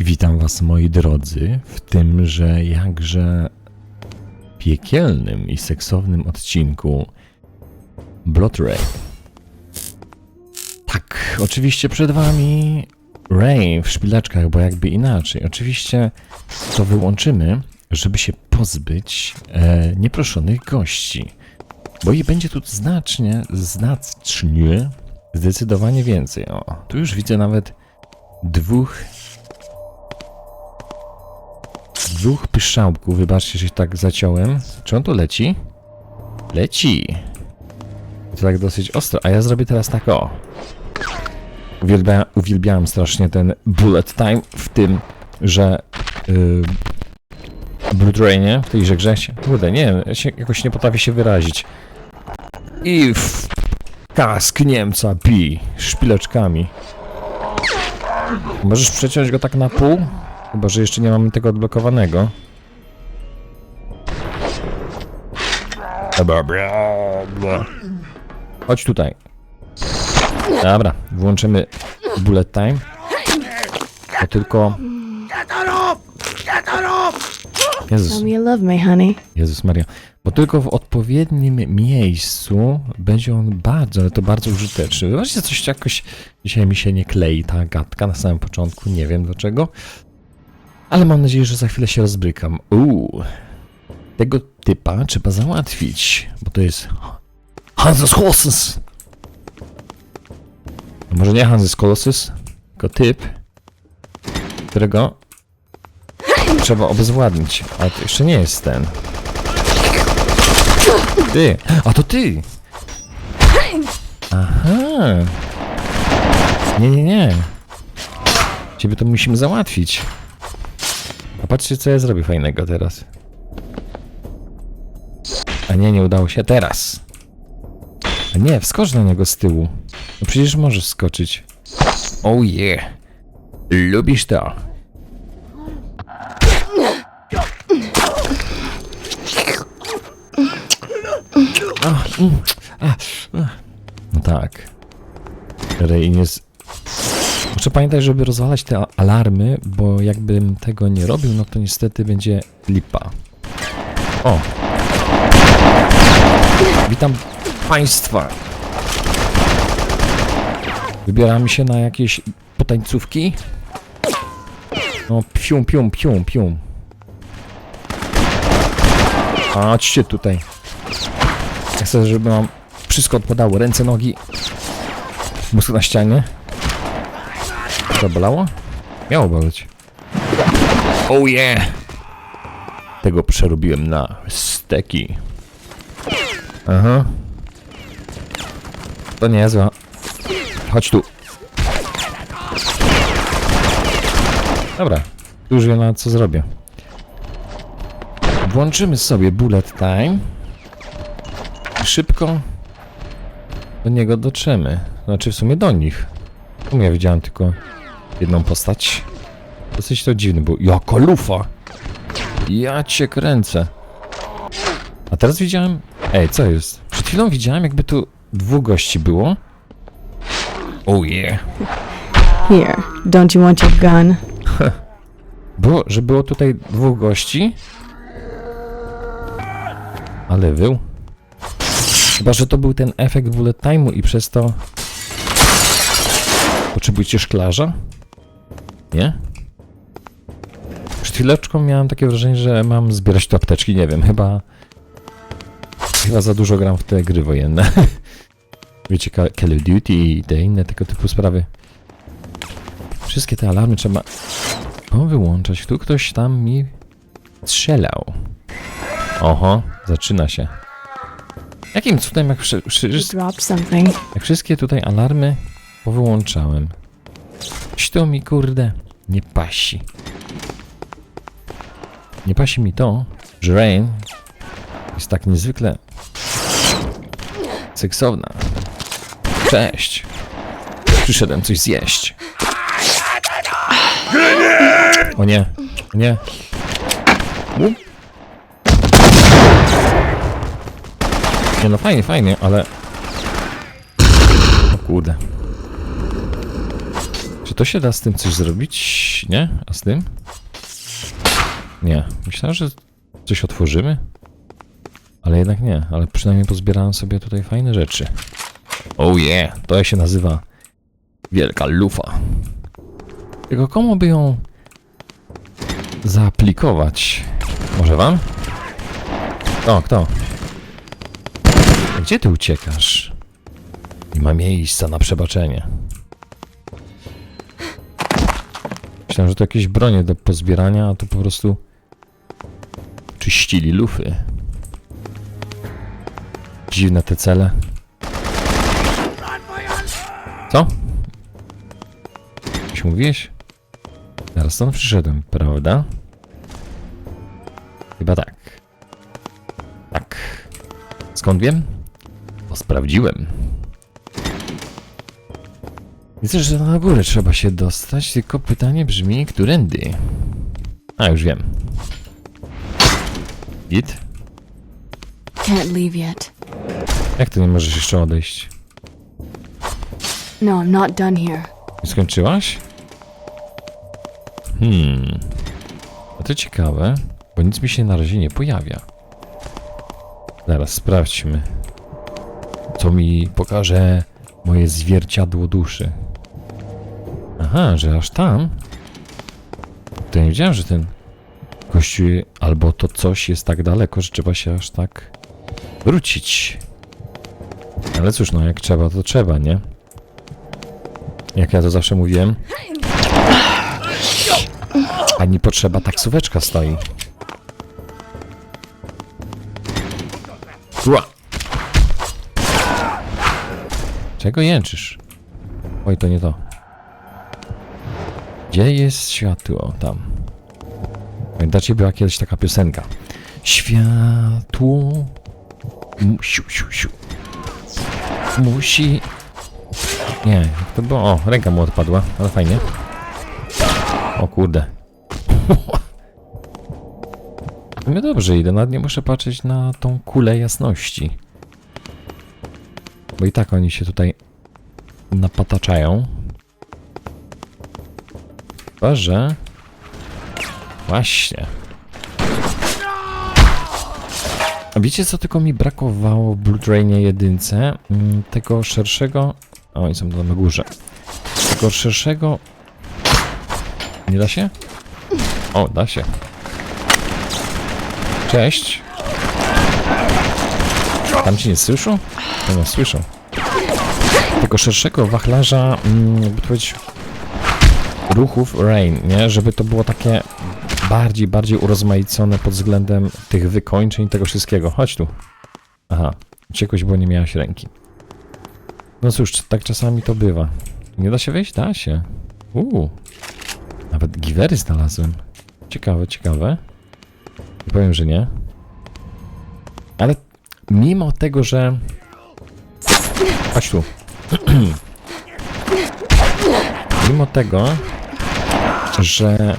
Witam Was, moi drodzy, w tymże jakże piekielnym i seksownym odcinku Blood Rain. Tak, oczywiście przed Wami Rain w szpileczkach, bo jakby inaczej. Oczywiście to wyłączymy, żeby się pozbyć e, nieproszonych gości. Bo i będzie tu znacznie, znacznie, zdecydowanie więcej. O, tu już widzę nawet dwóch dwóch pyszałków. Wybaczcie, że się tak zaciąłem. Czy on tu leci? Leci. To tak dosyć ostro. A ja zrobię teraz tak o. Uwielbia, uwielbiałem strasznie ten bullet time w tym, że yy, Blood Rainie, w tejże grze kurde, nie wiem, jakoś nie potrafię się wyrazić. I w kask Niemca pi szpileczkami. Możesz przeciąć go tak na pół? Chyba, że jeszcze nie mamy tego odblokowanego. Chodź tutaj. Dobra, włączymy bullet time. To tylko... Jezus, Tell me you love me, honey. Jezus Maria. Bo tylko w odpowiednim miejscu będzie on bardzo, ale to bardzo użyteczny. Zobaczcie, coś jakoś dzisiaj mi się nie klei ta gadka na samym początku, nie wiem dlaczego. Ale mam nadzieję, że za chwilę się rozbrykam. Uuu. Tego typa trzeba załatwić, bo to jest Hanses Colossus. No Może nie Hanses Colossus, tylko typ, którego trzeba obezwładnić. Ale to jeszcze nie jest ten. Ty! A to ty! Aha! Nie, nie, nie. Ciebie to musimy załatwić. Patrzcie, co ja zrobię fajnego teraz. A nie, nie udało się. Teraz! A nie, wskocz na niego z tyłu. No przecież możesz skoczyć. Oh yeah! Lubisz to? No tak. Ray jest... Muszę pamiętać, żeby rozwalać te alarmy, bo jakbym tego nie robił, no to niestety będzie lipa. O! Witam Państwa! Wybieramy się na jakieś potańcówki? No, pium, pium, pium, pium. Chodźcie tutaj. Chcę, żeby mam wszystko odpadało. Ręce, nogi. Mózg na ścianie. To bolało? Miało boleć. Oh yeah! Tego przerobiłem na steki. Aha. To niezłe. Chodź tu. Dobra. Już wiem na co zrobię. Włączymy sobie bullet time. Szybko do niego dotrzemy. Znaczy w sumie do nich. Tu ja widziałem tylko jedną postać. Dosyć to dziwny był. Jaka lufa! Ja cię kręcę. A teraz widziałem... Ej, co jest? Przed chwilą widziałem jakby tu dwóch gości było. Oh yeah. Here, don't you want your gun? Było, że było tutaj dwóch gości. Ale był. Chyba, że to był ten efekt bullet time'u i przez to... Potrzebujecie szklarza? Nie? Przed chwileczką miałem takie wrażenie, że mam zbierać tu apteczki, nie wiem, chyba... Chyba za dużo gram w te gry wojenne. Wiecie, Ca- Call of Duty i te inne tego typu sprawy. Wszystkie te alarmy trzeba wyłączać. Tu ktoś tam mi strzelał. Oho, zaczyna się. Jakim cudem, jak, wszy, wszy, jak wszystkie tutaj alarmy powyłączałem? To mi kurde nie pasi. Nie pasi mi to, że Rain jest tak niezwykle seksowna. Cześć. Przyszedłem coś zjeść. O nie, o nie. Nie no fajnie, fajnie, ale... O kurde. To się da z tym coś zrobić? Nie? A z tym? Nie. Myślałem, że coś otworzymy. Ale jednak nie. Ale przynajmniej pozbierałem sobie tutaj fajne rzeczy. Oh yeah! To się nazywa Wielka Lufa. Tylko komu by ją zaaplikować? Może wam? Kto, kto? Gdzie ty uciekasz? Nie ma miejsca na przebaczenie. Myślałem, że to jakieś bronie do pozbierania, a to po prostu czyścili lufy. Dziwne te cele. Co? Coś mówiłeś? Zaraz stąd przyszedłem, prawda? Chyba tak. Tak. Skąd wiem? Bo sprawdziłem. Widzę, że na górę trzeba się dostać, tylko pytanie brzmi, którędy? A, już wiem. Git? Can't leave yet. Jak ty nie możesz jeszcze odejść? No, I'm not done here. Nie skończyłaś? Hmm. A to ciekawe, bo nic mi się na razie nie pojawia. Zaraz sprawdźmy. Co mi pokaże moje zwierciadło duszy. Aha, że aż tam? To nie wiedziałem, że ten gościu albo to coś jest tak daleko, że trzeba się aż tak wrócić. Ale cóż, no jak trzeba, to trzeba, nie? Jak ja to zawsze mówiłem. Ani potrzeba taksóweczka stoi. Czego jęczysz? Oj, to nie to. Gdzie jest światło? Tam. Pamiętacie, była kiedyś taka piosenka. Światło. Siu, siu, siu. Musi nie, to było? O, ręka mu odpadła, ale fajnie. O kurde. No dobrze idę, nawet nie muszę patrzeć na tą kulę jasności. Bo i tak oni się tutaj napataczają. Chyba, że... Właśnie. A wiecie co tylko mi brakowało w Blu-raynie jedynce? Mm, Tego szerszego... O, oni są na górze. Tego szerszego... Nie da się? O, da się. Cześć. Tam ci nie słyszą? To nas słyszą. Tego szerszego wachlarza, mm, jakby to powiedzieć, ruchów Rain, nie? Żeby to było takie bardziej, bardziej urozmaicone pod względem tych wykończeń, tego wszystkiego. Chodź tu. Aha, uciekłeś, bo nie miałaś ręki. No cóż, tak czasami to bywa. Nie da się wejść? Da się. Uuu. Nawet giwery znalazłem. Ciekawe, ciekawe. Nie powiem, że nie. Ale mimo tego, że... Chodź tu. mimo tego, że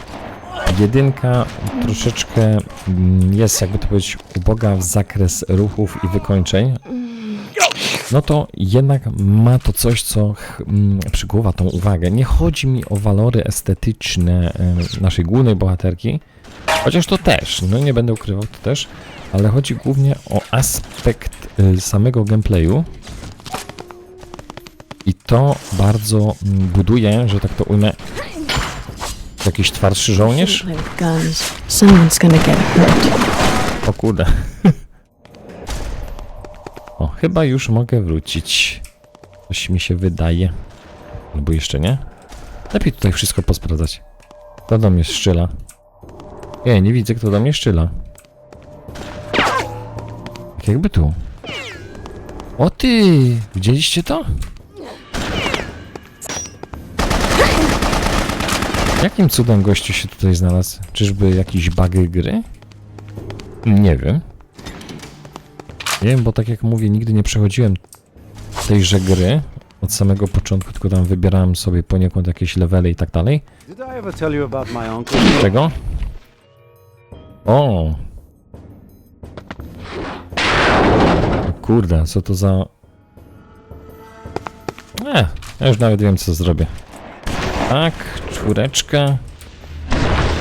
jedynka troszeczkę mm, jest, jakby to powiedzieć, uboga w zakres ruchów i wykończeń, no to jednak ma to coś, co mm, przykuwa tą uwagę. Nie chodzi mi o walory estetyczne naszej głównej bohaterki, chociaż to też, no nie będę ukrywał, to też, ale chodzi głównie o aspekt y, samego gameplayu. I to bardzo mm, buduje, że tak to ujmę, jakiś twardszy żołnierz. O kurde. O, chyba już mogę wrócić. Coś mi się wydaje. Albo jeszcze nie? Lepiej tutaj wszystko posprawdzać. Kto do mnie szczyla? Nie, nie widzę kto do mnie szczyla. Tak jakby tu. O ty! Widzieliście to? Jakim cudem gościu się tutaj znalazł? Czyżby jakiś bug gry? Nie wiem. Nie wiem, bo tak jak mówię, nigdy nie przechodziłem tejże gry od samego początku, tylko tam wybierałem sobie poniekąd jakieś levely i tak dalej. Czego? O! O Kurde, co to za... Nie, ja już nawet wiem co zrobię. Tak, czwóreczka.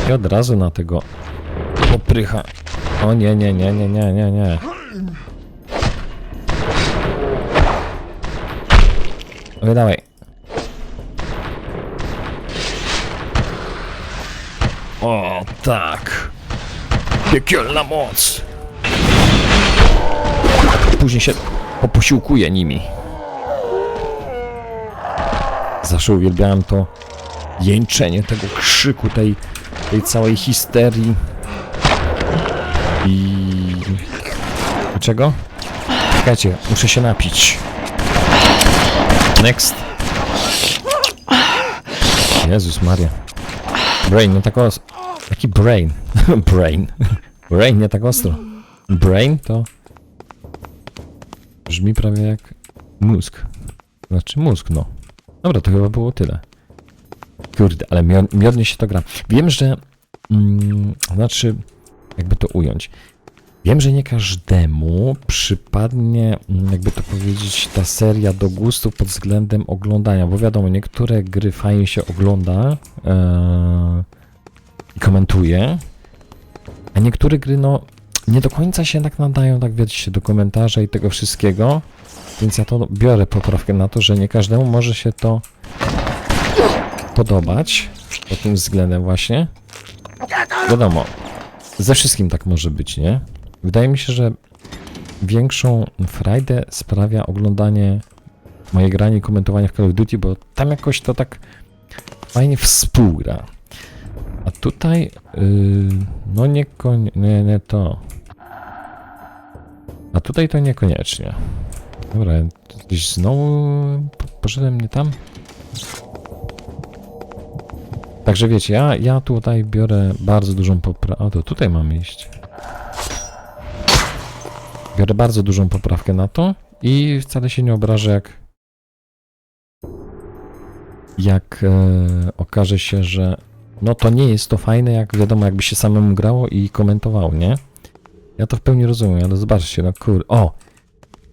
I od razu na tego poprycha. O nie, nie, nie, nie, nie, nie, nie. Oj, dawaj. O, tak. Piekielna moc. Później się poposiłkuje nimi. Zawsze uwielbiałem to jęczenie tego krzyku, tej, tej całej histerii. I... I czego? Czekajcie, muszę się napić. Next. Jezus Maria. Brain, nie tak ostro. Jaki brain? brain. brain, nie tak ostro. Brain to... Brzmi prawie jak mózg. Znaczy mózg, no. Dobra, to chyba było tyle. Kurde, ale mio- miodnie się to gra. Wiem, że... Mm, znaczy, jakby to ująć. Wiem, że nie każdemu przypadnie, mm, jakby to powiedzieć, ta seria do gustu pod względem oglądania, bo wiadomo, niektóre gry fajnie się ogląda e, i komentuje, a niektóre gry, no, nie do końca się tak nadają, tak wiecie, do komentarza i tego wszystkiego, więc ja to biorę poprawkę na to, że nie każdemu może się to podobać pod tym względem właśnie. Wiadomo, ze wszystkim tak może być, nie? Wydaje mi się, że większą frajdę sprawia oglądanie moje granie i komentowanie w Call of Duty, bo tam jakoś to tak fajnie współgra. A tutaj, yy, no niekoniecznie, nie, nie to. A tutaj to niekoniecznie. Dobra, gdzieś znowu po- poszedłem nie tam. Także wiecie, ja, ja tutaj biorę bardzo dużą poprawkę. O, to tutaj mam iść. Biorę bardzo dużą poprawkę na to i wcale się nie obrażę, jak. Jak e, okaże się, że no to nie jest to fajne, jak wiadomo, jakby się samemu grało i komentowało, nie? Ja to w pełni rozumiem, ale zobaczcie, no kur... O!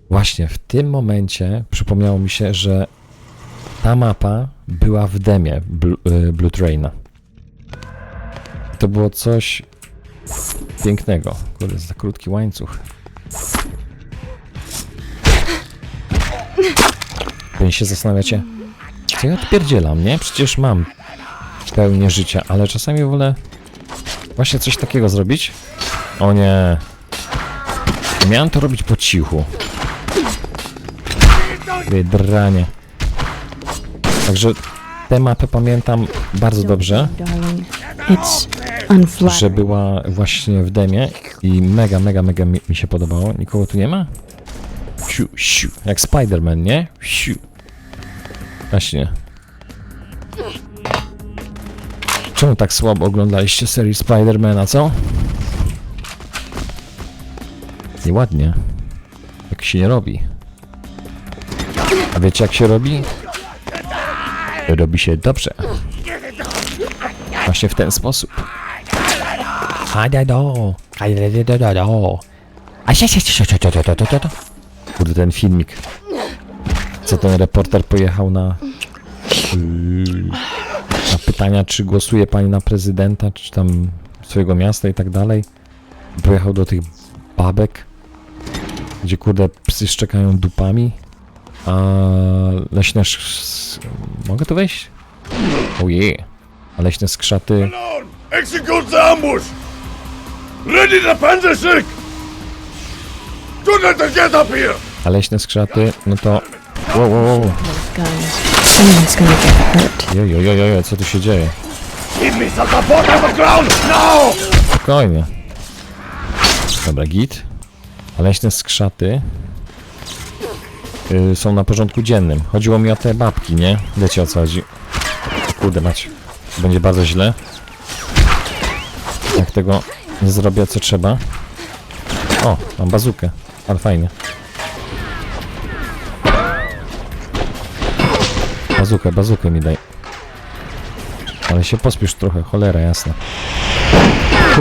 Właśnie w tym momencie przypomniało mi się, że ta mapa była w demie Blu- y, Blue Traina. To było coś pięknego. Kurde, za krótki łańcuch. Pewnie się zastanawiacie, co ja odpierdzielam, nie? Przecież mam pełnię życia, ale czasami wolę właśnie coś takiego zrobić. O nie. Miałem to robić po cichu. Wydranie. Także tę mapę pamiętam bardzo dobrze, unflattering. że była właśnie w demie i mega, mega, mega mi, mi się podobało. Nikogo tu nie ma? Siu, siu. Jak Spider-Man, nie? Siu. Właśnie. Czemu tak słabo oglądaliście serii Spidermana, co? Nieładnie. Tak się nie robi. A wiecie jak się robi? robi się dobrze. Właśnie w ten sposób. Kurde, ten filmik. Co ten reporter pojechał na... Na pytania, czy głosuje pani na prezydenta, czy tam swojego miasta i tak dalej. Pojechał do tych babek, gdzie kurde psy szczekają dupami, a leśne Mogę tu wejść? Ojej. Leśne skrzaty... Execute the ambush! Ready the panzerstück! Do not get up here! A leśne skrzaty, no to... Wow, wow, wow. Get hurt. Jojojojo, co tu się dzieje? Give me some support on the ground! Now! Spokojnie. Dobra, git. A leśne skrzaty yy, są na porządku dziennym. Chodziło mi o te babki, nie? Wiecie o co chodzi. Kurde mać. Będzie bardzo źle. Jak tego nie zrobię co trzeba. O, mam bazukę. Ale fajnie. Bazukę, bazukę mi daj. Ale się pospiesz trochę, cholera jasna.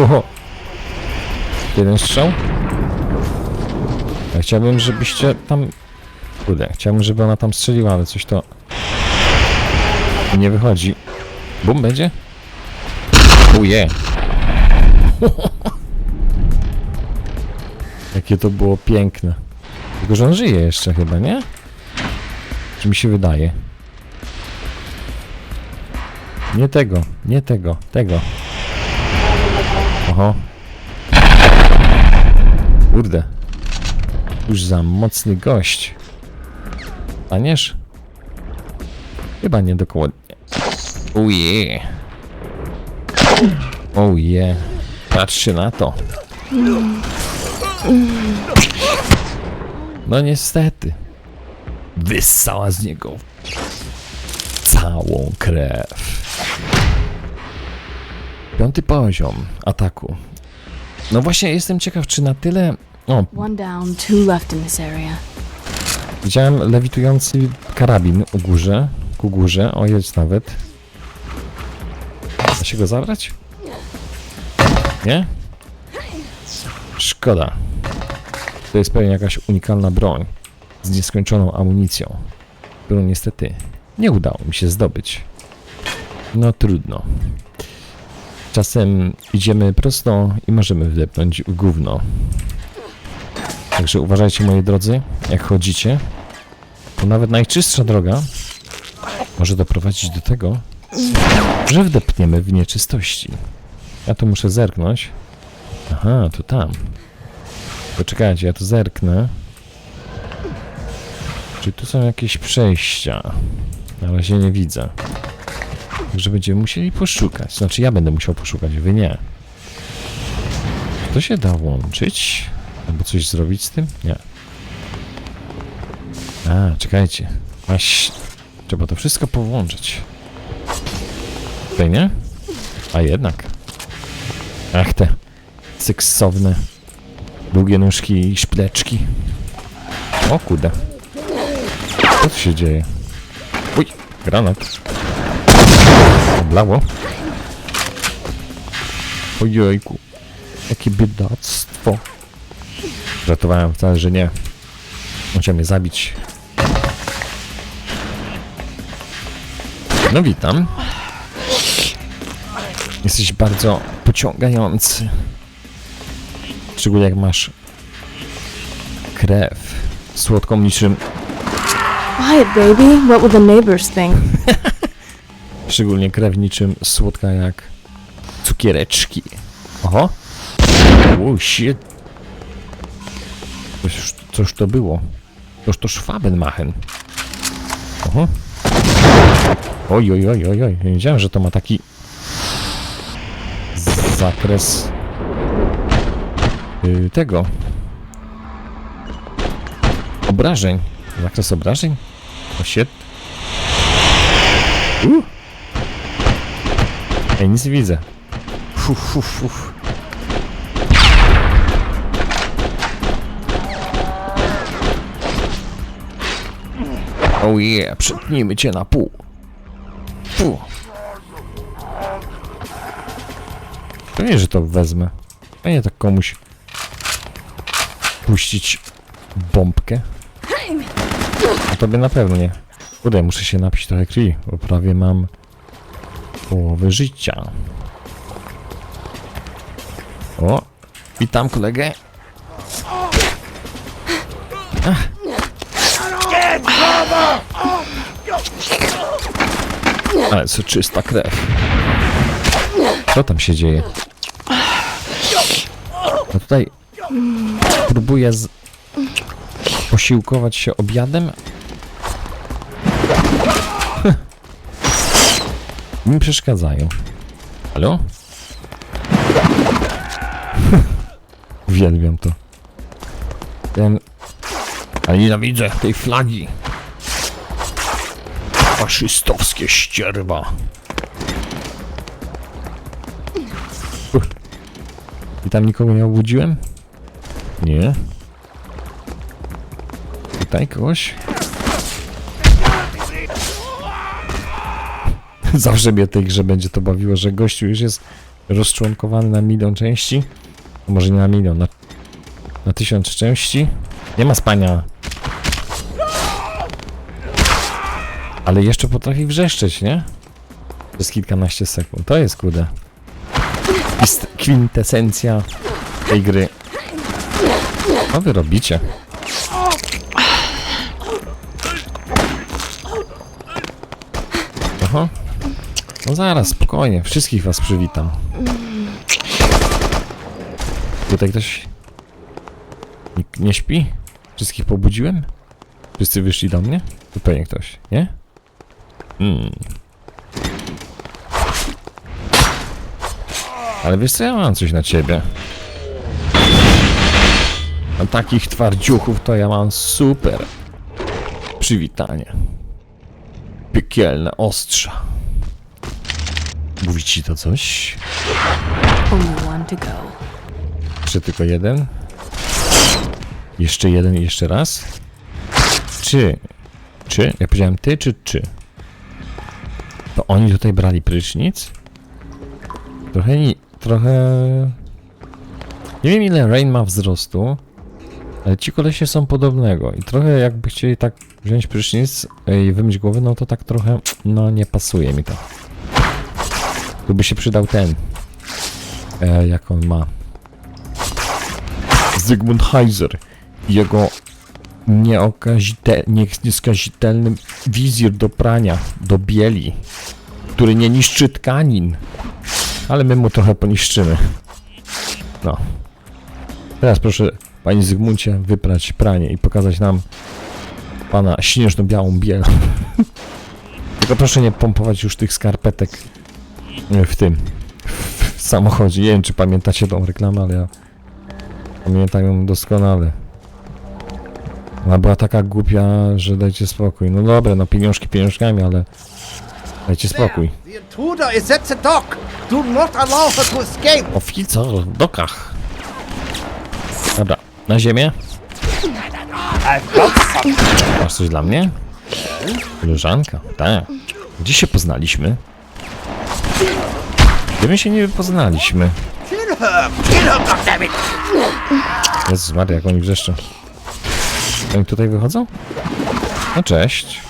Oho. Jeden strzał? Ja chciałbym, żebyście tam... Kurde, chciałbym, żeby ona tam strzeliła, ale coś to... Nie wychodzi. Bum będzie? Uje. Jakie to było piękne. Tylko, że on żyje jeszcze chyba, nie? Czy mi się wydaje? Nie tego, nie tego, tego. Oho. Kurde. Już za mocny gość. Staniesz? Chyba nie dokładnie. Uje. Oje. Patrzcie na to. No niestety. Wyssała z niego całą krew. Piąty poziom ataku. No właśnie jestem ciekaw, czy na tyle... O, One down, two left in this area. Widziałem lewitujący karabin u górze, ku górze, o jest nawet. Da się go zabrać? Nie? Szkoda. To jest pewnie jakaś unikalna broń z nieskończoną amunicją, którą niestety nie udało mi się zdobyć. No trudno. Czasem idziemy prosto i możemy wdepnąć w gówno. Także uważajcie moi drodzy, jak chodzicie, bo nawet najczystsza droga może doprowadzić do tego, że wdepniemy w nieczystości. Ja tu muszę zerknąć. Aha, tu tam. Poczekajcie, ja tu zerknę. Czy tu są jakieś przejścia? Na razie nie widzę. Także będziemy musieli poszukać. Znaczy ja będę musiał poszukać, wy nie. To się da łączyć? Albo coś zrobić z tym? Nie. A, czekajcie. Właśnie. Trzeba to wszystko połączyć. Tutaj nie? A jednak. Ach te seksowne długie nóżki i szpileczki. O kurde. Co tu się dzieje? Uj, granat. Oblało. Ojejku. Jakie biedactwo. Żartowałem wcale, że nie. On chciał mnie zabić. No witam. Jesteś bardzo pociągający. Szczególnie jak masz krew słodką niczym, Quiet, baby. What will the neighbors think? szczególnie krew niczym słodka jak cukiereczki. Oho. Oh shit. Coś, coś to było. Toż to Schwabenmachen. Oho. Oj, oj, oj, oj, oj. Nie wiedziałem, że to ma taki zakres yy, tego obrażeń. Zakres obrażeń? O shit. Uh. Ej, nic nie widzę. Fuf. Oh yeah, przetnijmy cię na pół. Fu. To nie, że to wezmę. A nie tak komuś puścić bombkę. A tobie na pewno nie. Kurde, muszę się napić trochę krwi, bo prawie mam połowę życia. O, witam kolegę. Ach. Ale co czysta krew. Co tam się dzieje? No tutaj próbuję z... posiłkować się obiadem. Mi przeszkadzają. Halo? Uwielbiam to. Ten... Ale nienawidzę tej flagi. Faszystowskie ścierwa. I tam nikogo nie obudziłem? Nie. Tutaj kogoś? Zawsze mnie tej grze będzie to bawiło, że gościu już jest rozczłonkowany na milion części. Może nie na milion, na, na tysiąc części. Nie ma spania. Ale jeszcze potrafi wrzeszczeć, nie? Przez kilkanaście sekund. To jest kurde. Ist kwintesencja tej gry. Co wy robicie? Aha. No zaraz, spokojnie. Wszystkich was przywitam. Tutaj ktoś nie, nie śpi? Wszystkich pobudziłem? Wszyscy wyszli do mnie? To pewnie ktoś, nie? Hmm. Ale wiesz co, ja mam coś na ciebie. A takich twardziuchów to ja mam super. Przywitanie. Piekielne ostrza. Mówi ci to coś? Czy tylko jeden? Jeszcze jeden i jeszcze raz? Czy? Czy? Ja powiedziałem ty czy czy? To oni tutaj brali prysznic? Trochę ni... trochę... Nie wiem ile Rain ma wzrostu, ale ci kolesie są podobnego i trochę jakby chcieli tak wziąć prysznic i wymyć głowę, no to tak trochę, no nie pasuje mi to. Tu by się przydał ten, e, jak on ma. Zygmunt Heiser i jego nieokazite, nie, nieskazitelny wizjer do prania, do bieli, który nie niszczy tkanin, ale my mu trochę poniszczymy. No. Teraz proszę, panie Zygmuncie, wyprać pranie i pokazać nam pana śnieżno-białą biel. Tylko proszę nie pompować już tych skarpetek w tym, w samochodzie. Nie wiem, czy pamiętacie tą reklamę, ale ja Pamiętam ją doskonale. Ona była taka głupia, że dajcie spokój. No dobra, no pieniążki pieniążkami, ale dajcie spokój. The intruder is at the dock. Do not allow her to escape. Oficer w dokach. Dobra, na ziemię. Masz coś dla mnie? Koleżanka, tak. Gdzie się poznaliśmy? Gdzie my się nie poznaliśmy? Kill her. Kill her, goddammit. Jezus Maria, jak oni wrzeszczą. Oni tutaj wychodzą? No cześć.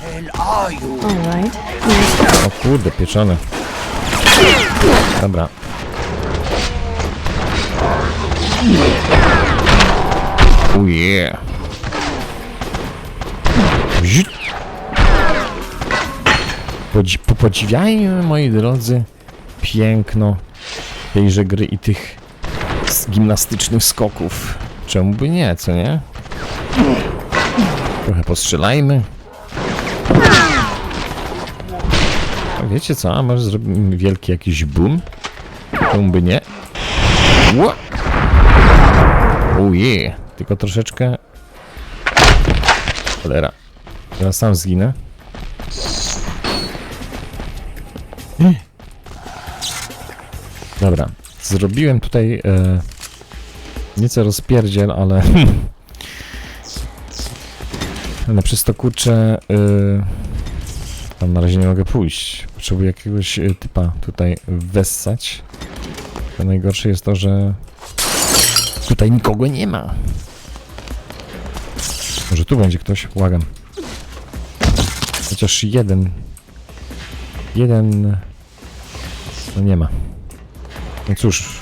O kurde, pieczone. Dobra. Oh yeah. Podzi- Popodziwiajmy, moi drodzy, piękno tejże gry i tych gimnastycznych skoków. Czemu by nie, co nie? Postrzelajmy. A wiecie co, a może zrobimy wielki jakiś boom? Czemu by nie? Ła! Ojej, tylko troszeczkę... Cholera. Teraz sam zginę. Dobra, zrobiłem tutaj e, nieco rozpierdziel, ale... ale przez to kurczę... E, tam na razie nie mogę pójść. Potrzebuję jakiegoś e, typa tutaj wessać. To najgorsze jest to, że tutaj nikogo nie ma. Może tu będzie ktoś? Błagam. Chociaż jeden. Jeden. No nie ma. No cóż.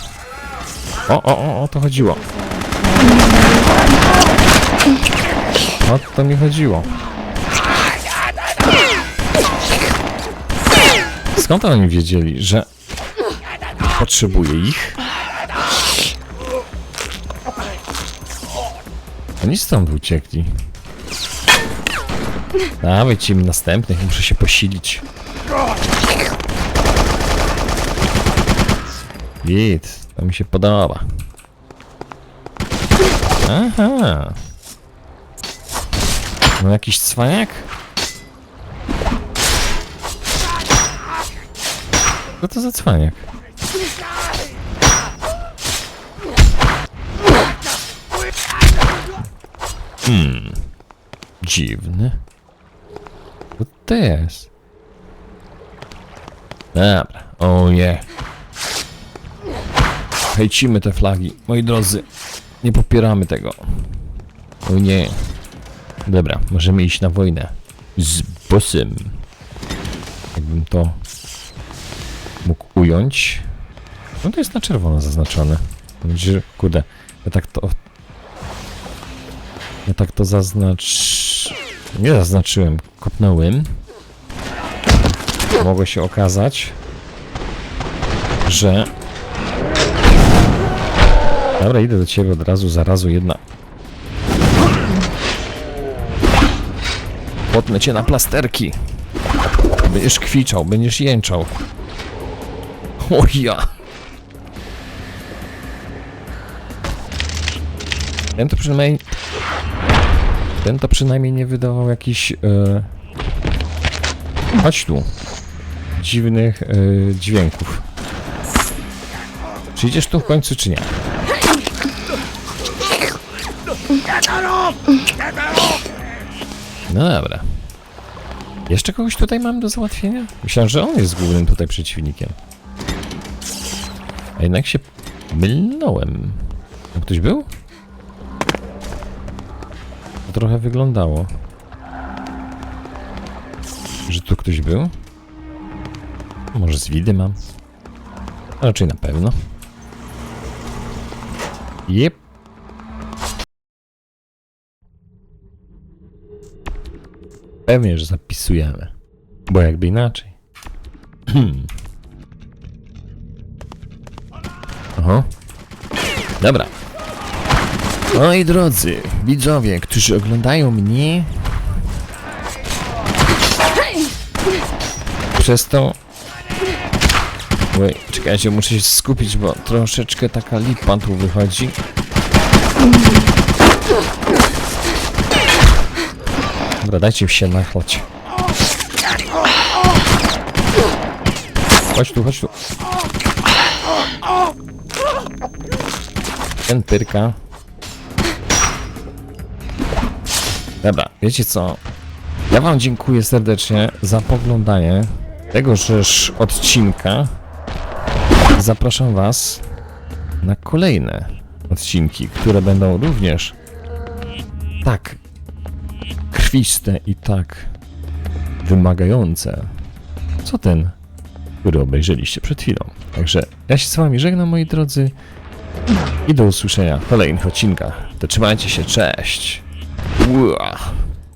O, o, o, o to chodziło. O to mi chodziło. Skąd oni wiedzieli, że potrzebuję ich? Oni stąd uciekli. Dawajcie im następnych, muszę się posilić. Git, to mi się podoba. Aha. No jakiś cwaniak? Co to za cwaniak? Hmm. Dziwny. Co to jest? Dobra, o nie. Hejcimy te flagi, moi drodzy. Nie popieramy tego. O nie. Dobra, możemy iść na wojnę. Z bossem. Jakbym to mógł ująć. No to jest na czerwono zaznaczone. Widzisz, Kurde, ja tak to... Ja tak to zaznacz... Nie zaznaczyłem, kopnąłem. Mogło się okazać, że... Dobra, idę do ciebie od razu, zarazu jedna. Potnę cię na plasterki. Będziesz kwiczał, będziesz jęczał. O ja. Ten to przynajmniej... Ten to przynajmniej nie wydawał jakichś... E... Chodź tu. Dziwnych e, dźwięków. Przyjdziesz tu w końcu, czy nie? No dobra. Jeszcze kogoś tutaj mam do załatwienia? Myślałem, że on jest głównym tutaj przeciwnikiem. A jednak się mylnąłem. Tam ktoś był? To trochę wyglądało. Że tu ktoś był? Może z widy mam? Raczej na pewno. Jep. Pewnie, że zapisujemy. Bo jakby inaczej. Aha. Dobra. Moi drodzy widzowie, którzy oglądają mnie przez to... Oj, czekajcie, muszę się skupić, bo troszeczkę taka lipa tu wychodzi. Dobra, dajcie się nachlać. Chodź tu, chodź tu. Ten pyrka. Dobra, wiecie co? Ja wam dziękuję serdecznie za poglądanie tegoż odcinka. Zapraszam was na kolejne odcinki, które będą również tak krwiste i tak wymagające, co ten, który obejrzeliście przed chwilą. Także ja się z wami żegnam, moi drodzy, i do usłyszenia w kolejnych odcinkach. To trzymajcie się, cześć! Ua.